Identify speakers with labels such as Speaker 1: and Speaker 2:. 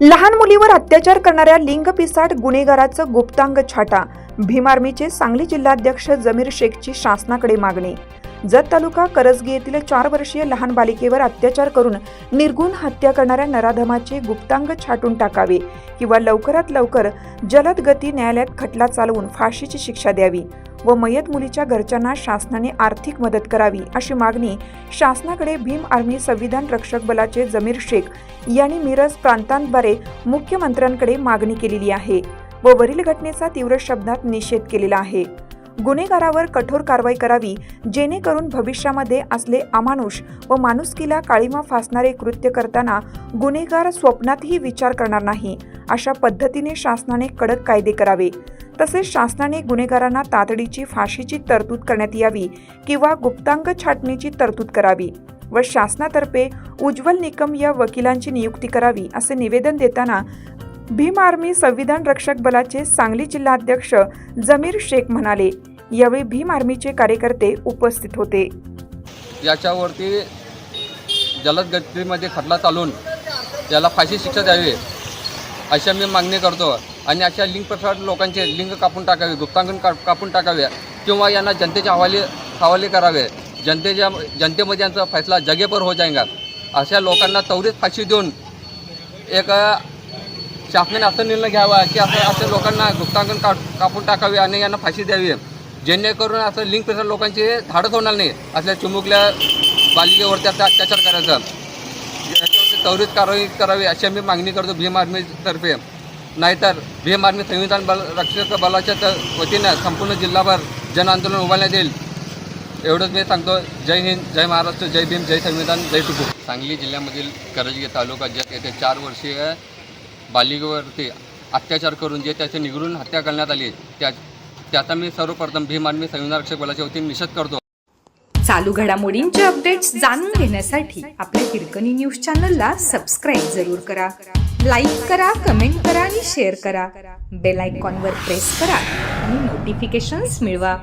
Speaker 1: लहान मुलीवर अत्याचार करणाऱ्या लिंग पिसाट गुन्हेगाराचं गुप्तांग छाटा. भीम आर्मीचे सांगली जिल्हाध्यक्ष जमीर शेखची शासनाकडे मागणी. जत तालुका करजगी येथील चार वर्षीय लहान बालिकेवर अत्याचार करून निर्गुण हत्या करणाऱ्या नराधमाचे गुप्तांग छाटून टाकावे किंवा लवकरात लवकर जलद गती न्यायालयात खटला चालवून फाशीची शिक्षा द्यावी व मयत मुलीच्या घरच्यांना शासनाने आर्थिक मदत करावी अशी मागणी शासनाकडे भीम आर्मी संविधान रक्षक बलाचे जमीर शेख यांनी मिरज प्रांतांद्वारे मुख्यमंत्र्यांकडे मागणी केलेली आहे व वरील घटनेचा तीव्र शब्दात निषेध केलेला आहे. गुन्हेगारावर कठोर कारवाई करावी जेणेकरून भविष्यामध्ये असले अमानुष व माणुसकीला काळीमा फासणारे कृत्य करताना गुन्हेगार स्वप्नातही विचार करणार नाही अशा पद्धतीने शासनाने कडक कायदे करावे. तसेच शासनाने गुन्हेगारांना तातडीची फाशीची तरतूद करण्यात यावी किंवा गुप्तांग छाटणीची तरतूद करावी व शासनातर्फे उज्ज्वल निकम या वकिलांची नियुक्ती करावी असे निवेदन देताना भीम आर्मी संविधान रक्षक बलाचे सांगली जिल्हाध्यक्ष जमीर शेख म्हणाले यावेळी भीम आर्मीचे कार्यकर्ते उपस्थित होते.
Speaker 2: याच्यावरती जलद गतीमध्ये खटला चालून याला फाशी शिक्षा द्यावी अशा मी मागणी करतो. आणि अशा लिंग प्रसार लोकांचे लिंग कापून टाकावे गुप्तांकन का कापून टाकावे किंवा यांना जनतेच्या हवाले हवाले करावे. जनतेच्या जनतेमध्ये यांचा फैसला जगेपर हो जाएगा अशा लोकांना त्वरित फाशी देऊन एक शासनाने असा निर्णय घ्यावा की असं अशा लोकांना गुप्तांकन का कापून टाकावे आणि यांना फाशी द्यावी. जेणेकरून असं लिंक प्रसार लोकांचे धाडस होणार नाही असल्या चिमुकल्या पालिकेवरती आता अत्याचार करायचा. याच्यावरती त्वरित कारवाई करावी अशी आम्ही मागणी करतो भीम आर्मीतर्फे नाहीतर भीम आर्मी संविधान बल रक्षक बलाच्या वतीनं संपूर्ण जिल्हाभर जन आंदोलन उभारण्यात येईल. एवढंच मी सांगतो. जय हिंद जय महाराष्ट्र जय भीम जय संविधान जय टुकू सांगली जिल्ह्यामधील करजगी तालुका ज्यात येथे चार वर्षीय बालिकेवरती अत्याचार करून जे त्याचे निगडून हत्या करण्यात आली त्या त्याचा मी सर्वप्रथम भीमानवी आर्मी संविधान रक्षक बलाच्या वतीने निषेध करतो.
Speaker 3: चालू घडामोडींचे अपडेट्स जाणून घेण्यासाठी आपल्या हिरकणी न्यूज चॅनलला सबस्क्राईब जरूर करा. लाईक करा कमेंट करा आणि शेअर करा. बेल आयकॉनवर प्रेस करा आणि नोटिफिकेशन्स मिळवा.